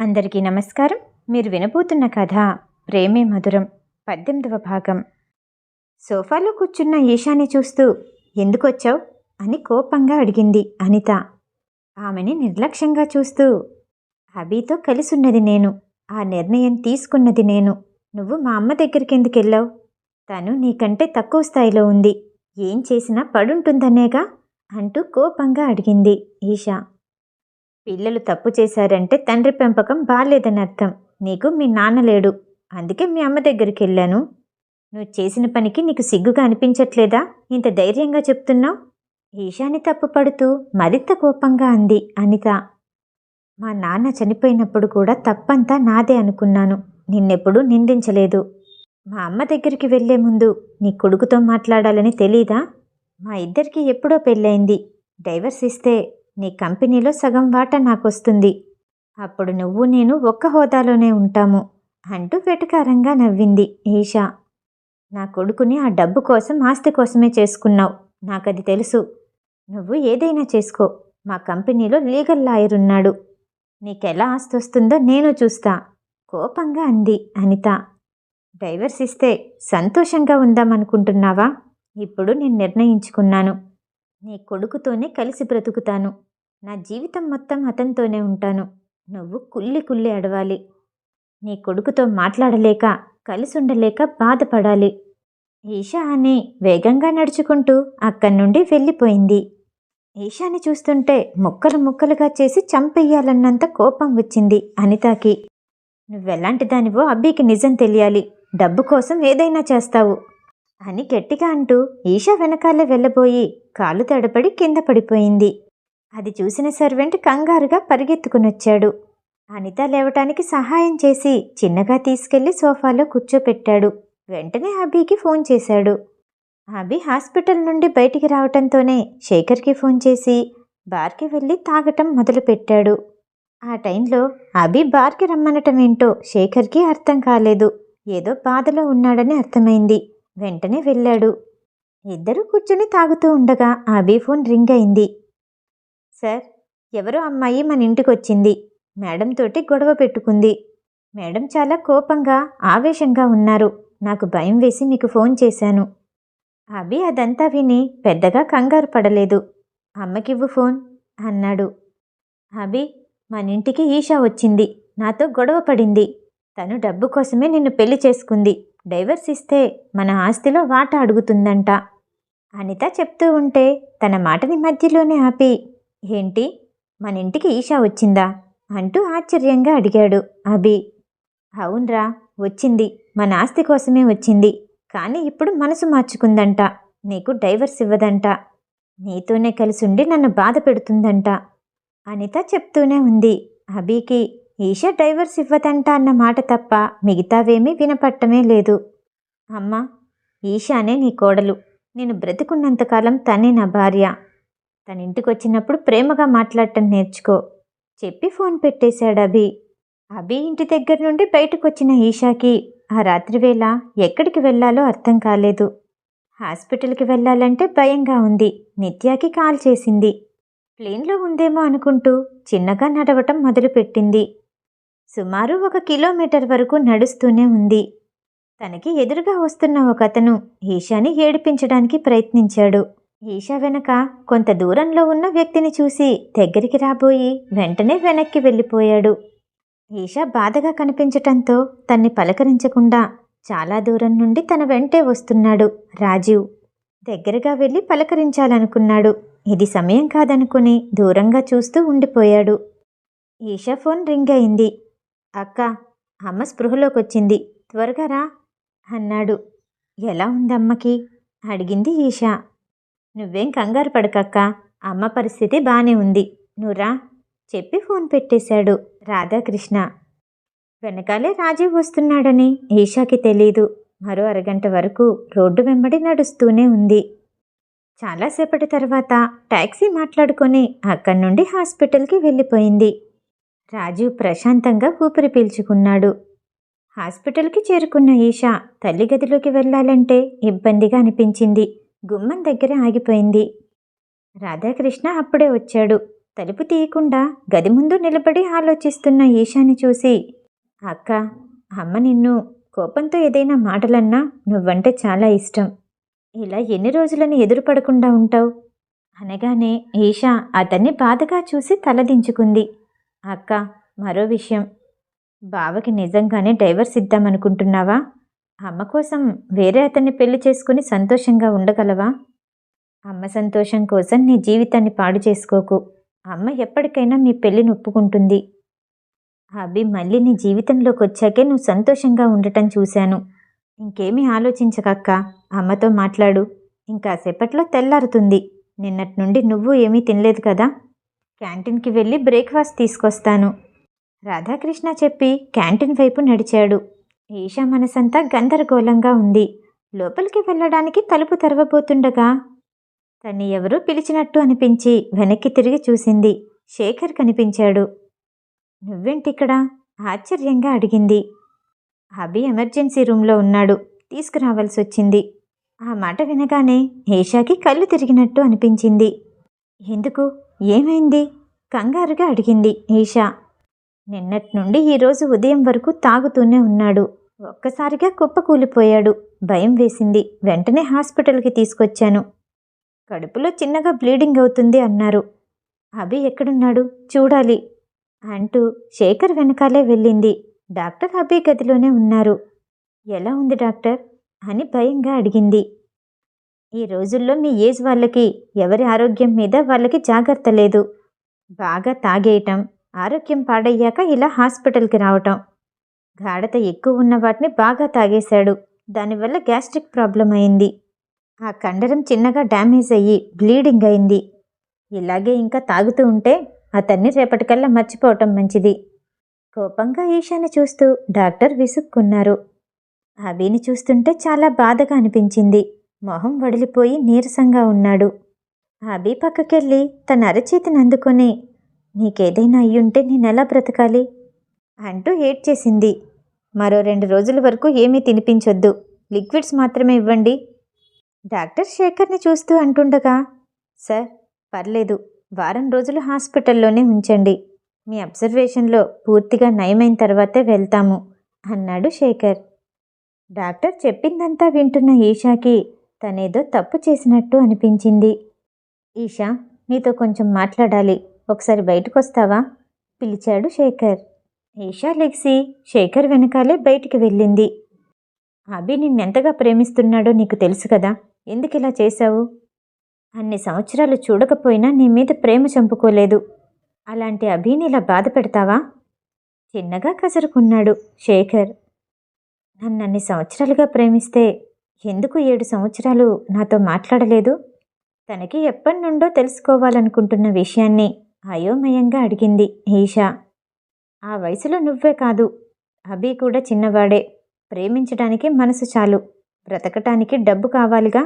అందరికీ నమస్కారం. మీరు వినబోతున్న కథ ప్రేమే మధురం పద్దెనిమిదవ భాగం. సోఫాలో కూర్చున్న ఈశాని చూస్తూ ఎందుకొచ్చావు? అని కోపంగా అడిగింది అనిత. ఆమెని నిర్లక్ష్యంగా చూస్తూ అభితో కలిసున్నది నేను. ఆ నిర్ణయం తీసుకున్నది నేను. నువ్వు మా అమ్మ దగ్గరికి ఎందుకు వెళ్ళావు తను నీకంటే తక్కువ స్థాయిలో ఉంది. ఏం చేసినా పడుంటుందనేగా? అంటూ కోపంగా అడిగింది ఈషా. పిల్లలు తప్పు చేశారంటే తండ్రి పెంపకం బాగాలేదని అర్థం. నీకు మీ నాన్న లేడు. అందుకే మీ అమ్మ దగ్గరికి వెళ్ళాను. నువ్వు చేసిన పనికి నీకు సిగ్గుగా అనిపించట్లేదా? ఇంత ధైర్యంగా చెప్తున్నావు? ఈశాని తప్పుపడుతూ మరింత కోపంగా అంది అనిత. మా నాన్న చనిపోయినప్పుడు కూడా తప్పంతా నాదే అనుకున్నాను. నిన్నెప్పుడూ నిందించలేదు. మా అమ్మ దగ్గరికి వెళ్ళే ముందు నీ కొడుకుతో మాట్లాడాలని తెలీదా? మా ఇద్దరికి ఎప్పుడో పెళ్ళైంది డైవర్స్ ఇస్తే నీ కంపెనీలో సగం వాటా నాకొస్తుంది. అప్పుడు నువ్వు నేను ఒక్క హోదాలోనే ఉంటాము అంటూ వెటకారంగా నవ్వింది ఈషా. నా కొడుకుని ఆ డబ్బు కోసం ఆస్తి కోసమే చేసుకున్నావు నాకది తెలుసు. నువ్వు ఏదైనా చేసుకో మా కంపెనీలో లీగల్ లాయర్ ఉన్నాడు. నీకెలా ఆస్తి వస్తుందో నేను చూస్తా కోపంగా అంది అనిత. డైవర్స్ ఇస్తే సంతోషంగా ఉందామనుకుంటున్నావా? ఇప్పుడు నేను నిర్ణయించుకున్నాను. నీ కొడుకుతోనే కలిసి బ్రతుకుతాను. నా జీవితం మొత్తం అతనితోనే ఉంటాను. నువ్వు కుల్లి కుల్లి అడవాలి. నీ కొడుకుతో మాట్లాడలేక కలిసి ఉండలేక బాధపడాలి. ఈషా అని వేగంగా నడుచుకుంటూ అక్కడి నుండి వెళ్ళిపోయింది. ఈషాని చూస్తుంటే ముక్కలు ముక్కలుగా చేసి చంపెయ్యాలన్నంత కోపం వచ్చింది అనితాకి. నువ్వెలాంటి దానివో అబ్బీకి నిజం తెలియాలి. డబ్బు కోసం ఏదైనా చేస్తావు అని గట్టిగా అంటూ ఈషా వెనకాలే వెళ్ళబోయి కాలు తడపడి కింద పడిపోయింది. అది చూసిన సర్వెంట్ కంగారుగా పరిగెత్తుకునొచ్చాడు. అనిత లేవటానికి సహాయం చేసి చిన్నగా తీసుకెళ్ళి సోఫాలో కూర్చోపెట్టాడు. వెంటనే అభికి ఫోన్ చేశాడు. అభి హాస్పిటల్ నుండి బయటికి రావటంతోనే శేఖర్కి ఫోన్ చేసి బార్కి వెళ్ళి తాగటం మొదలుపెట్టాడు. ఆ టైంలో అభి బార్కి రమ్మనటం ఏంటో శేఖర్కి అర్థం కాలేదు. ఏదో బాధలో ఉన్నాడని అర్థమైంది. వెంటనే వెళ్ళాడు. ఇద్దరూ కూర్చుని తాగుతూ ఉండగా అభి ఫోన్ రింగ్ అయింది. సార్ ఎవరో అమ్మాయి మన ఇంటికి వచ్చింది మేడం తోటి గొడవ పెట్టుకుంది. మేడం చాలా కోపంగా ఆవేశంగా ఉన్నారు. నాకు భయం వేసి మీకు ఫోన్ చేశాను. అభి అదంతా విని పెద్దగా కంగారు పడలేదు. అమ్మకివ్వు ఫోన్ అన్నాడు. అభి మన ఇంటికి ఈషా వచ్చింది. నాతో గొడవ పడింది. తను డబ్బు కోసమే నిన్ను పెళ్ళి చేసుకుంది. డైవర్స్ ఇస్తే మన ఆస్తిలో వాటా అడుగుతుందంట. అనిత చెప్తూ ఉంటే తన మాటని మధ్యలోనే ఆపి ఏంటి? మన ఇంటికి ఈషా వచ్చిందా? అంటూ ఆశ్చర్యంగా అడిగాడు అభి. అవునరా వచ్చింది. మన ఆస్తి కోసమే వచ్చింది. కానీ ఇప్పుడు మనసు మార్చుకుందంట. నీకు డైవర్స్ ఇవ్వదంట. నీతోనే కలిసుండి నన్ను బాధ పెడుతుందంట. అనిత చెప్తూనే ఉంది. అభికి ఈషా డైవర్స్ ఇవ్వదంట అన్న మాట తప్ప మిగతావేమీ వినపట్టమే లేదు. అమ్మా ఈషానే నీ కోడలు. నేను బ్రతికున్నంతకాలం తనే నా భార్య. తన ఇంటికి వచ్చినప్పుడు ప్రేమగా మాట్లాడటం నేర్చుకో చెప్పి ఫోన్ పెట్టేశాడు అభి. అభి ఇంటి దగ్గర నుండి బయటకు వచ్చిన ఈషాకి ఆ రాత్రివేళ ఎక్కడికి వెళ్ళాలో అర్థం కాలేదు. హాస్పిటల్కి వెళ్ళాలంటే భయంగా ఉంది. నిత్యాకి కాల్ చేసింది. ప్లేన్లో ఉందేమో అనుకుంటూ చిన్నగా నడవటం మొదలుపెట్టింది. సుమారు ఒక కిలోమీటర్ వరకు నడుస్తూనే ఉంది. తనకి ఎదురుగా వస్తున్న ఒక అతను ఈషాని ఏడిపించడానికి ప్రయత్నించాడు. ఈషా వెనక కొంత దూరంలో ఉన్న వ్యక్తిని చూసి దగ్గరికి రాబోయి వెంటనే వెనక్కి వెళ్ళిపోయాడు. ఈషా బాధగా కనిపించటంతో తన్ని పలకరించకుండా చాలా దూరం నుండి తన వెంటే వస్తున్నాడు రాజీవ్. దగ్గరగా వెళ్ళి పలకరించాలనుకున్నాడు. ఇది సమయం కాదనుకుని దూరంగా చూస్తూ ఉండిపోయాడు. ఈషా ఫోన్ రింగ్ అయింది. అక్క అమ్మ స్పృహలోకి వచ్చింది త్వరగా రా అన్నాడు. ఎలా ఉందమ్మకి? అడిగింది ఈషా. నువ్వేం కంగారు పడకక్క. అమ్మ పరిస్థితి బానే ఉంది. నువ్వురా చెప్పి ఫోన్ పెట్టేశాడు రాధాకృష్ణ. వెనకాలే రాజీవ్ వస్తున్నాడని ఈషాకి తెలీదు. మరో అరగంట వరకు రోడ్డు వెంబడి నడుస్తూనే ఉంది. చాలాసేపటి తర్వాత ట్యాక్సీ మాట్లాడుకొని అక్కడి నుండి హాస్పిటల్కి వెళ్ళిపోయింది. రాజు ప్రశాంతంగా ఊపిరి పీల్చుకున్నాడు. హాస్పిటల్కి చేరుకున్న ఈషా తల్లి గదిలోకి వెళ్ళాలంటే ఇబ్బందిగా అనిపించింది. గుమ్మం దగ్గర ఆగిపోయింది. రాధాకృష్ణ అప్పుడే వచ్చాడు. తలుపు తీయకుండా గది ముందు నిలబడి ఆలోచిస్తున్న ఈషాని చూసి అక్క అమ్మ నిన్ను కోపంతో ఏదైనా మాటలన్నా నువ్వంటే చాలా ఇష్టం. ఇలా ఎన్ని రోజులని ఎదురుపడకుండా ఉంటావు? అనగానే ఈషా అతన్ని బాధగా చూసి తలదించుకుంది. అక్క మరో విషయం. బావకి నిజంగానే డైవర్స్ ఇద్దామనుకుంటున్నావా? అమ్మ కోసం వేరే అతన్ని పెళ్ళి చేసుకుని సంతోషంగా ఉండగలవా? అమ్మ సంతోషం కోసం నీ జీవితాన్ని పాడు చేసుకోకు. అమ్మ ఎప్పటికైనా మీ పెళ్ళిని ఒప్పుకుంటుంది అభి మళ్ళీ నీ జీవితంలోకి వచ్చాకే నువ్వు సంతోషంగా ఉండటం చూశాను. ఇంకేమీ ఆలోచించకక్క. అమ్మతో మాట్లాడు. ఇంకాసేపట్లో తెల్లారుతుంది. నిన్నటి నుండి నువ్వు ఏమీ తినలేదు కదా? క్యాంటీన్కి వెళ్ళి బ్రేక్ఫాస్ట్ తీసుకొస్తాను. రాధాకృష్ణ చెప్పి క్యాంటీన్ వైపు నడిచాడు. ఈషా మనసంతా గందరగోళంగా ఉంది. లోపలికి వెళ్ళడానికి తలుపు తెరవబోతుండగా తన్ని ఎవరూ పిలిచినట్టు అనిపించి వెనక్కి తిరిగి చూసింది. శేఖర్ కనిపించాడు. నువ్వేంటిక్కడ? ఆశ్చర్యంగా అడిగింది. అభి ఎమర్జెన్సీ రూమ్లో ఉన్నాడు. తీసుకురావాల్సి వచ్చింది ఆ మాట వినగానే ఏషాకి కళ్ళు తిరిగినట్టు అనిపించింది. ఎందుకు? ఏమైంది? కంగారుగా అడిగింది ఈషా నిన్నటి నుండి ఈరోజు ఉదయం వరకు తాగుతూనే ఉన్నాడు. ఒక్కసారిగా కుప్పకూలిపోయాడు. భయం వేసింది. వెంటనే హాస్పిటల్కి తీసుకొచ్చాను. కడుపులో చిన్నగా బ్లీడింగ్ అవుతుంది అన్నారు. అభి ఎక్కడున్నాడు? చూడాలి అంటూ శేఖర్ వెనకాలే వెళ్ళింది. డాక్టర్ అభి గదిలోనే ఉన్నారు. ఎలా ఉంది డాక్టర్? అని భయంగా అడిగింది. ఈ రోజుల్లో మీ ఏజ్ వాళ్ళకి ఎవరి ఆరోగ్యం మీద వాళ్ళకి జాగ్రత్త లేదు. బాగా తాగేయటం ఆరోగ్యం పాడయ్యాక ఇలా హాస్పిటల్కి రావటం. గాఢత ఎక్కువ ఉన్న వాటిని బాగా తాగేశాడు. దానివల్ల గ్యాస్ట్రిక్ ప్రాబ్లం అయింది. ఆ కండరం చిన్నగా డ్యామేజ్ అయ్యి బ్లీడింగ్ అయింది. ఇలాగే ఇంకా తాగుతూ ఉంటే అతన్ని రేపటికల్లా మర్చిపోవటం మంచిది. కోపంగా ఈషాని చూస్తూ డాక్టర్ విసుక్కున్నారు. అభిని చూస్తుంటే చాలా బాధగా అనిపించింది. మొహం వడిలిపోయి నీరసంగా ఉన్నాడు. అభి పక్కకెళ్ళి తన అరచేతిని అందుకొని నీకేదైనా అయ్యుంటే నేనెలా బ్రతకాలి? అంటూ ఏడ్చేసింది మరో రెండు రోజుల వరకు ఏమీ తినిపించొద్దు. లిక్విడ్స్ మాత్రమే ఇవ్వండి. డాక్టర్ శేఖర్ని చూస్తూ అంటుండగా సార్ పర్లేదు. వారం రోజులు హాస్పిటల్లోనే ఉంచండి. మీ అబ్జర్వేషన్లో పూర్తిగా నయమైన తర్వాతే వెళ్తాము అన్నాడు శేఖర్. డాక్టర్ చెప్పిందంతా వింటున్న ఈషాకి తనేదో తప్పు చేసినట్టు అనిపించింది. ఈషా నీతో కొంచెం మాట్లాడాలి. ఒకసారి బయటకు వస్తావా పిలిచాడు శేఖర్. ఈషా లెగ్సి శేఖర్ వెనకాలే బయటికి వెళ్ళింది. అభి నిన్నెంతగా ప్రేమిస్తున్నాడో నీకు తెలుసు కదా ఎందుకు ఇలా చేశావు? అన్ని సంవత్సరాలు చూడకపోయినా నీ మీద ప్రేమ చంపుకోలేదు. అలాంటి అభిని ఇలా బాధ పెడతావా? చిన్నగా కసురుకున్నాడు శేఖర్. నన్ను అన్ని సంవత్సరాలుగా ప్రేమిస్తే ఎందుకు ఏడు సంవత్సరాలు నాతో మాట్లాడలేదు? తనకి ఎప్పటి నుండో తెలుసుకోవాలనుకుంటున్న విషయాన్ని అయోమయంగా అడిగింది ఈషా ఆ వయసులో నువ్వే కాదు అభి కూడా చిన్నవాడే. ప్రేమించడానికి మనసు చాలు. బ్రతకటానికి డబ్బు కావాలిగా?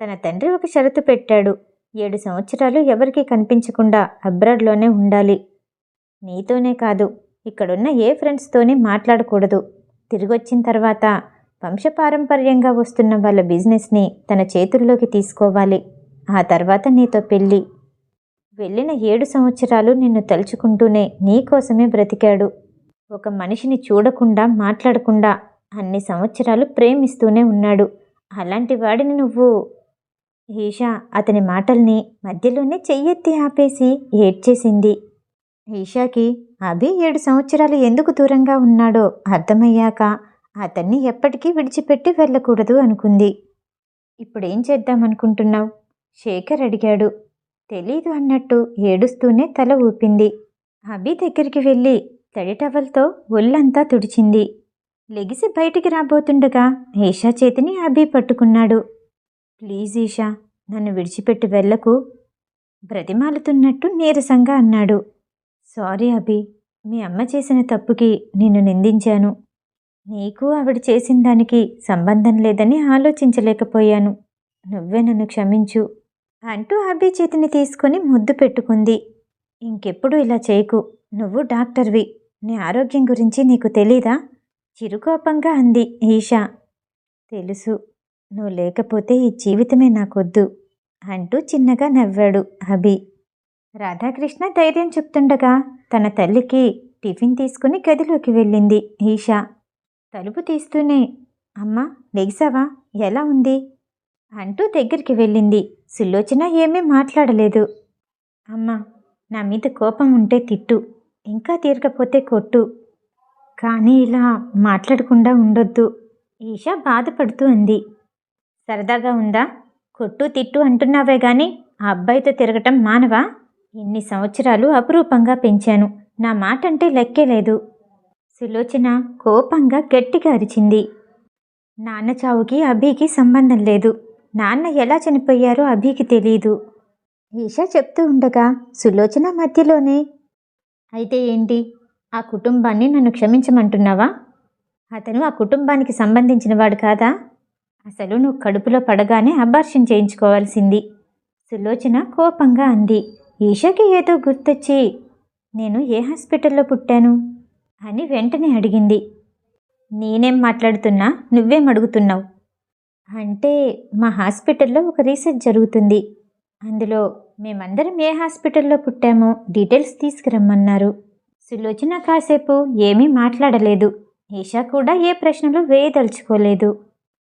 తన తండ్రి ఒక షరతు పెట్టాడు. ఏడు సంవత్సరాలు ఎవరికీ కనిపించకుండా అబ్రాడ్లోనే ఉండాలి. నీతోనే కాదు ఇక్కడున్న ఏ ఫ్రెండ్స్తోనే మాట్లాడకూడదు. తిరిగొచ్చిన తర్వాత వంశపారంపర్యంగా వస్తున్న వాళ్ళ బిజినెస్ని తన చేతుల్లోకి తీసుకోవాలి. ఆ తర్వాత నీతో పెళ్ళి. వెళ్ళిన ఏడు సంవత్సరాలు నిన్ను తలుచుకుంటూనే నీకోసమే బ్రతికాడు. ఒక మనిషిని చూడకుండా మాట్లాడకుండా అన్ని సంవత్సరాలు ప్రేమిస్తూనే ఉన్నాడు. అలాంటి వాడిని నువ్వు ఈషా అతని మాటల్ని మధ్యలోనే చెయ్యెత్తి ఆపేసి ఏడ్చేసింది. ఈషాకి అభి ఏడు సంవత్సరాలు ఎందుకు దూరంగా ఉన్నాడో అర్థమయ్యాక అతన్ని ఎప్పటికీ విడిచిపెట్టి వెళ్ళకూడదు అనుకుంది. ఇప్పుడేం చేద్దామనుకుంటున్నావు? శేఖర్ అడిగాడు. తెలీదు అన్నట్టు ఏడుస్తూనే తల ఊపింది. అభి దగ్గరికి వెళ్ళి తడి టవల్తో ఒళ్ళంతా తుడిచింది. లెగిసి బయటికి రాబోతుండగా ఈషా చేతిని అభి పట్టుకున్నాడు. ప్లీజ్ ఈషా నన్ను విడిచిపెట్టి వెళ్ళకు బ్రతిమాలుతున్నట్టు నీరసంగా అన్నాడు. సారీ అభి మీ అమ్మ చేసిన తప్పుకి నిన్ను నిందించాను. నీకు ఆవిడ చేసిన దానికి సంబంధం లేదని ఆలోచించలేకపోయాను. నువ్వే నన్ను క్షమించు. అంటూ అభి చేతిని తీసుకొని ముద్దు పెట్టుకుంది. ఇంకెప్పుడు ఇలా చేయకు నువ్వు డాక్టర్వి నీ ఆరోగ్యం గురించి నీకు తెలీదా? చిరుకోపంగా అంది ఈషా. తెలుసు నువ్వు లేకపోతే ఈ జీవితమే నాకొద్దు అంటూ చిన్నగా నవ్వాడు అభి. రాధాకృష్ణ ధైర్యం చెప్తుండగా తన తల్లికి టిఫిన్ తీసుకుని గదిలోకి వెళ్ళింది ఈషా. తలుపు తీస్తూనే అమ్మా లెగిసావా ఎలా ఉంది? అంటూ దగ్గరికి వెళ్ళింది. సులోచన ఏమీ మాట్లాడలేదు. అమ్మా నా మీద కోపం ఉంటే తిట్టు ఇంకా తీరకపోతే కొట్టు. కానీ ఇలా మాట్లాడకుండా ఉండొద్దు. ఈషా బాధపడుతూ అంది. సరదాగా ఉందా? కొట్టు తిట్టు అంటున్నావే గాని ఆ అబ్బాయితో తిరగటం మానవా? ఇన్ని సంవత్సరాలు అపురూపంగా పెంచాను. నా మాట అంటే లెక్కే లేదు. సులోచన కోపంగా గట్టిగా అరిచింది. నాన్న చావుకి అభికి సంబంధం లేదు. నాన్న ఎలా చనిపోయారో అభికి తెలియదు ఈషా చెప్తూ ఉండగా సులోచన మధ్యలోనే అయితే ఏంటి? ఆ కుటుంబాన్ని నన్ను క్షమించమంటున్నావా? అతను ఆ కుటుంబానికి సంబంధించిన వాడు కాదా? అసలు నువ్వు కడుపులో పడగానే అబార్షన్ చేయించుకోవాల్సింది. సులోచన కోపంగా అంది. ఈషాకి ఏదో గుర్తొచ్చి నేను ఏ హాస్పిటల్లో పుట్టాను? అని వెంటనే అడిగింది. నేనేం మాట్లాడుతున్నా? నువ్వేం అడుగుతున్నావు? అంటే మా హాస్పిటల్లో ఒక రీసెర్చ్ జరుగుతుంది. అందులో మేమందరం ఏ హాస్పిటల్లో పుట్టామో డీటెయిల్స్ తీసుకురమ్మన్నారు. సులోచన కాసేపు ఏమీ మాట్లాడలేదు. ఈషా కూడా ఏ ప్రశ్నలు వేయదలుచుకోలేదు.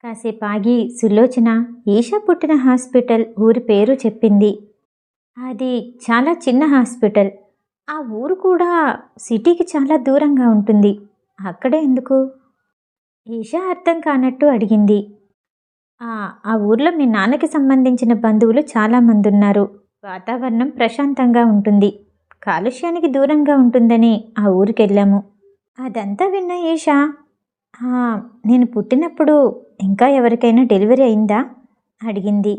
కాసేపు ఆగి సులోచన ఈషా పుట్టిన హాస్పిటల్ ఊరి పేరు చెప్పింది. అది చాలా చిన్న హాస్పిటల్. ఆ ఊరు కూడా సిటీకి చాలా దూరంగా ఉంటుంది. అక్కడే ఎందుకు? ఈషా అర్థం కానట్టు అడిగింది. "ఆ, ఊర్లో మీ నాన్నకి సంబంధించిన బంధువులు చాలామంది ఉన్నారు. వాతావరణం ప్రశాంతంగా ఉంటుంది. కాలుష్యానికి దూరంగా ఉంటుందని ఆ ఊరికి వెళ్ళాము అదంతా విన్న ఈషా నేను పుట్టినప్పుడు ఇంకా ఎవరికైనా డెలివరీ అయిందా? అడిగింది.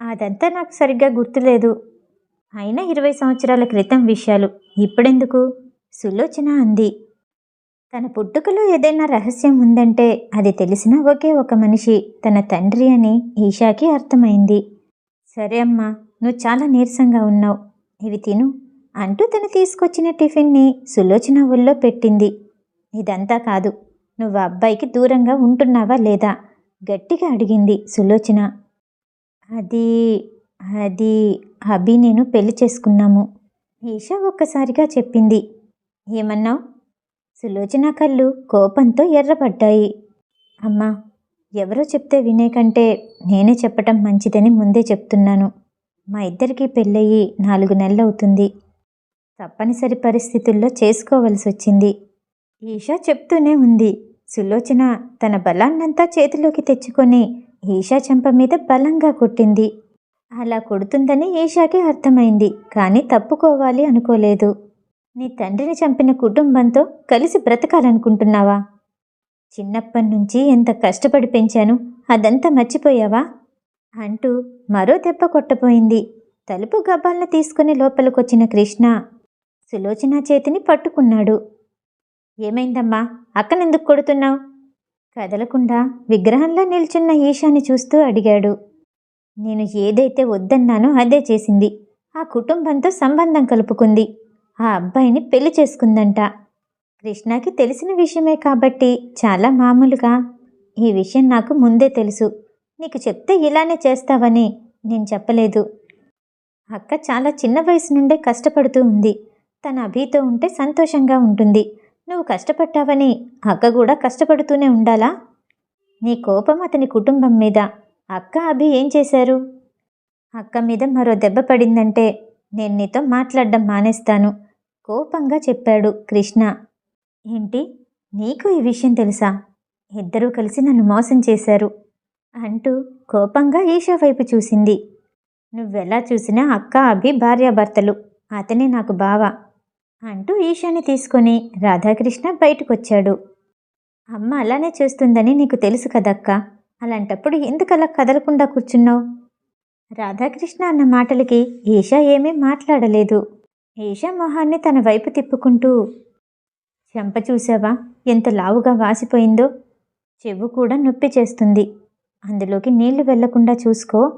అదంతా నాకు సరిగ్గా గుర్తులేదు. అయినా ఇరవై సంవత్సరాల క్రితం విషయాలు. ఇప్పుడెందుకు? సులోచన అంది. తన పుట్టుకలో ఏదైనా రహస్యం ఉందంటే అది తెలిసిన ఒకే ఒక మనిషి తన తండ్రి అని ఈషాకి అర్థమైంది. సరే అమ్మా నువ్వు చాలా నీరసంగా ఉన్నావు. ఇవి తిను అంటూ తను తీసుకొచ్చిన టిఫిన్ని సులోచన ఒళ్ళో పెట్టింది. ఇదంతా కాదు నువ్వు అబ్బాయికి దూరంగా ఉంటున్నావా లేదా? గట్టిగా అడిగింది సులోచన. అది అది అభి నేను పెళ్ళి చేసుకున్నాము ఈషా ఒక్కసారిగా చెప్పింది. ఏమన్నావు? సులోచన కళ్ళు కోపంతో ఎర్రపడ్డాయి అమ్మా ఎవరో చెప్తే వినే కంటే నేనే చెప్పటం మంచిదని ముందే చెప్తున్నాను. మా ఇద్దరికీ పెళ్ళయి నాలుగు నెలలవుతుంది. తప్పనిసరి పరిస్థితుల్లో చేసుకోవలసి వచ్చింది ఈషా చెప్తూనే ఉంది. సులోచన తన బలాన్నంతా చేతిలోకి తెచ్చుకొని ఈషా చెంప మీద బలంగా కొట్టింది. అలా కొడుతుందని ఈషాకి అర్థమైంది కానీ తప్పుకోవాలి అనుకోలేదు. నీ తండ్రిని చంపిన కుటుంబంతో కలిసి బ్రతకాలనుకుంటున్నావా? చిన్నప్పటి నుంచి ఎంత కష్టపడి పెంచాను అదంతా మర్చిపోయావా? అంటూ మరో దెబ్బ కొట్టబోయింది. తలుపు గబ్బాలను తీసుకుని లోపలికొచ్చిన కృష్ణ సులోచన చేతిని పట్టుకున్నాడు. ఏమైందమ్మా? అక్కనెందుకు కొడుతున్నావు? కదలకుండా విగ్రహంలో నిల్చున్న ఈశాని చూస్తూ అడిగాడు. నేను ఏదైతే వద్దన్నానో అదే చేసింది. ఆ కుటుంబంతో సంబంధం కలుపుకుంది. ఆ అబ్బాయిని పెళ్ళి చేసుకుందంట. కృష్ణకి తెలిసిన విషయమే కాబట్టి చాలా మామూలుగా. ఈ విషయం నాకు ముందే తెలుసు. నీకు చెప్తే ఇలానే చేస్తావని నేను చెప్పలేదు. అక్క చాలా చిన్న వయసు నుండే కష్టపడుతూ ఉంది. తన అభితో ఉంటే సంతోషంగా ఉంటుంది. నువ్వు కష్టపడ్డావని అక్క కూడా కష్టపడుతూనే ఉండాలా? నీ కోపం అతని కుటుంబం మీద. అక్క అభి ఏం చేశారు? అక్క మీద మరో దెబ్బ పడిందంటే నేను నీతో మాట్లాడడం మానేస్తాను. కోపంగా చెప్పాడు కృష్ణ. ఏంటి? నీకు ఈ విషయం తెలుసా? ఇద్దరూ కలిసి నన్ను మోసం చేశారు అంటూ కోపంగా ఈషా వైపు చూసింది. నువ్వెలా చూసినా అక్క అభి భార్యాభర్తలు అతనే నాకు బావ అంటూ ఈషాని తీసుకొని రాధాకృష్ణ బయటకొచ్చాడు. అమ్మ అలానే చేస్తుందని నీకు తెలుసు కదక్క అలాంటప్పుడు ఎందుకలా కదలకుండా కూర్చున్నావు? రాధాకృష్ణ అన్న మాటలకి ఈషా ఏమీ మాట్లాడలేదు. ఏషా మొహాన్ని తన వైపు తిప్పుకుంటూ చెంప చూసావా ఎంత లావుగా వాసిపోయిందో. చెవు కూడా నొప్పి చేస్తుంది. అందులోకి నీళ్ళు వెళ్ళకుండా చూసుకో.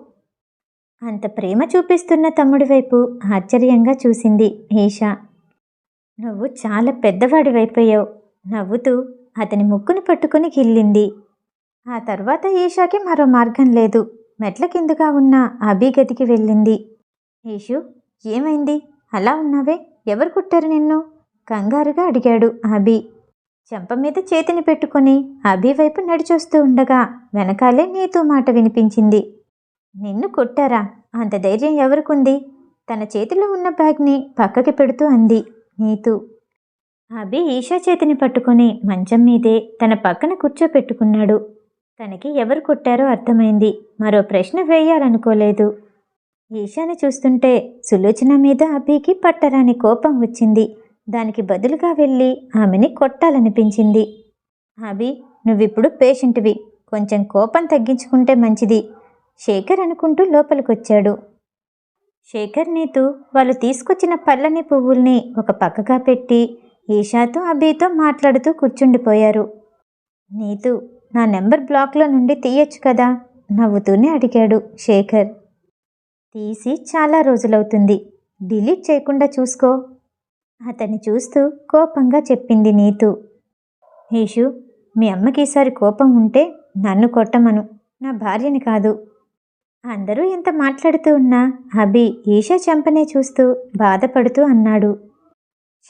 అంత ప్రేమ చూపిస్తున్న తమ్ముడి వైపు ఆశ్చర్యంగా చూసింది ఈషా నువ్వు చాలా పెద్దవాడివైపోయావు నవ్వుతూ అతని ముక్కును పట్టుకుని గిల్లింది. ఆ తర్వాత ఈషాకి మరో మార్గం లేదు. మెట్ల కిందుగా ఉన్న అభి గదికి వెళ్ళింది. ఈషు ఏమైంది? అలా ఉన్నావే? ఎవరు కుట్టారు నిన్ను? కంగారుగా అడిగాడు అభి. చెంప మీద చేతిని పెట్టుకొని అభి వైపు నడిచొస్తూ ఉండగా వెనకాలే నీతూ మాట వినిపించింది. నిన్ను కొట్టారా? అంత ధైర్యం ఎవరికుంది? తన చేతిలో ఉన్న బ్యాగ్ని పక్కకి పెడుతూ అంది నీతు. అభి ఈషా చేతిని పట్టుకొని మంచం మీదే తన పక్కన కూర్చోపెట్టుకున్నాడు. తనకి ఎవరు కొట్టారో అర్థమైంది. మరో ప్రశ్న వేయాలనుకోలేదు. ఈశాని చూస్తుంటే సులోచన మీద అభికి పట్టరాని కోపం వచ్చింది. దానికి బదులుగా వెళ్ళి ఆమెని కొట్టాలనిపించింది. అభి నువ్విప్పుడు పేషెంట్వి. కొంచెం కోపం తగ్గించుకుంటే మంచిది. శేఖర్ అనుకుంటూ లోపలికొచ్చాడు. శేఖర్ నీతు వాళ్ళు తీసుకొచ్చిన పళ్ళని పువ్వుల్ని ఒక పక్కగా పెట్టి ఈషాతో అభితో మాట్లాడుతూ కూర్చుండిపోయారు. నీతు నా నెంబర్ బ్లాక్లో నుండి తీయొచ్చు కదా? నవ్వుతూనే అడిగాడు శేఖర్. తీసి చాలా రోజులవుతుంది. డిలీట్ చేయకుండా చూసుకో. అతన్ని చూస్తూ కోపంగా చెప్పింది నీతు. ఈషు మీ అమ్మకి ఈసారి కోపం ఉంటే నన్ను కొట్టమను. నా భార్యని కాదు. అందరూ ఎంత మాట్లాడుతూ ఉన్నా అభి ఈషా చెంపనే చూస్తూ బాధపడుతూ అన్నాడు.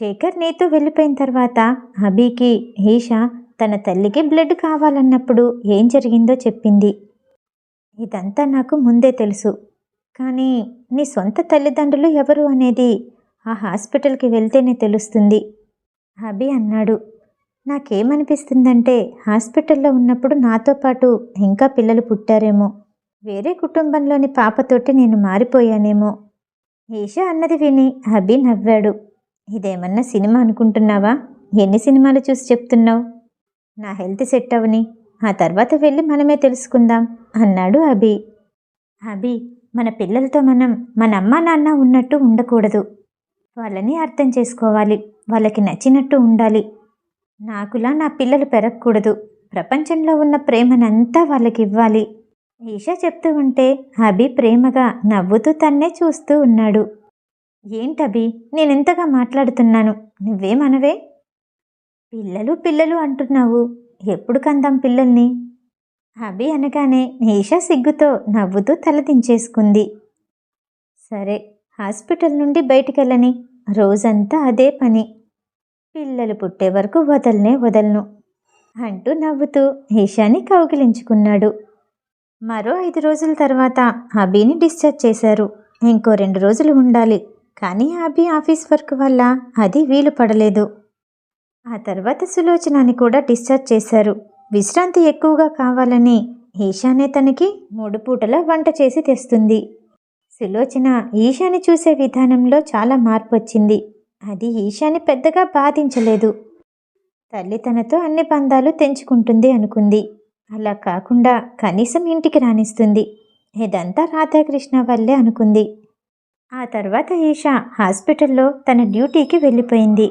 శేఖర్ నీతు వెళ్ళిపోయిన తర్వాత అభికి ఈషా తన తల్లికి బ్లడ్ కావాలన్నప్పుడు ఏం జరిగిందో చెప్పింది. ఇదంతా నాకు ముందే తెలుసు. కానీ నీ సొంత తల్లిదండ్రులు ఎవరు అనేది ఆ హాస్పిటల్కి వెళ్తేనే తెలుస్తుంది. అభి అన్నాడు. నాకేమనిపిస్తుందంటే హాస్పిటల్లో ఉన్నప్పుడు నాతో పాటు ఇంకా పిల్లలు పుట్టారేమో. వేరే కుటుంబంలోని పాపతోటి నేను మారిపోయానేమో. ఈషా అన్నది విని అభి నవ్వాడు. ఇదేమన్నా సినిమా అనుకుంటున్నావా? ఎన్ని సినిమాలు చూసి చెప్తున్నావు? నా హెల్త్ సెట్ అవని ఆ తర్వాత వెళ్ళి మనమే తెలుసుకుందాం అన్నాడు అభి. అభి మన పిల్లలతో మనం మన అమ్మ నాన్న ఉన్నట్టు ఉండకూడదు. వాళ్ళని అర్థం చేసుకోవాలి. వాళ్ళకి నచ్చినట్టు ఉండాలి. నాకులా నా పిల్లలు పెరగకూడదు. ప్రపంచంలో ఉన్న ప్రేమనంతా వాళ్ళకి ఇవ్వాలి. ఈషా చెప్తూ ఉంటే అభి ప్రేమగా నవ్వుతూ తన్నే చూస్తూ ఉన్నాడు. ఏంటభి నేనెంతగా మాట్లాడుతున్నాను? నువ్వేమనవే? పిల్లలు పిల్లలు అంటున్నావు. ఎప్పుడు కందాం పిల్లల్ని? అభి అనగానే ఈషా సిగ్గుతో నవ్వుతూ తలదించేసుకుంది సరే హాస్పిటల్ నుండి బయటికెళ్ళని. రోజంతా అదే పని. పిల్లలు పుట్టే వరకు వదలనే వదలను అంటూ నవ్వుతూ ఈషాని కౌగిలించుకున్నాడు. మరో ఐదు రోజుల తర్వాత అభిని డిశ్చార్జ్ చేశారు. ఇంకో రెండు రోజులు ఉండాలి. కానీ అభి ఆఫీస్ వర్క్ వల్ల అది వీలు పడలేదు. ఆ తర్వాత సులోచనని కూడా డిశ్చార్జ్ చేశారు. విశ్రాంతి ఎక్కువగా కావాలని ఈశానే తనకి మూడు పూటల వంట చేసి తెస్తుంది. సులోచన ఈశాని చూసే విధానంలో చాలా మార్పు వచ్చింది అది ఈశాని పెద్దగా బాధించలేదు. తల్లి తనతో అన్ని బంధాలు తెంచుకుంటుంది అనుకుంది. అలా కాకుండా కనీసం ఇంటికి రాణిస్తుంది. ఇదంతా రాధాకృష్ణ వల్లే అనుకుంది. ఆ తర్వాత ఈషా హాస్పిటల్లో తన డ్యూటీకి వెళ్ళిపోయింది.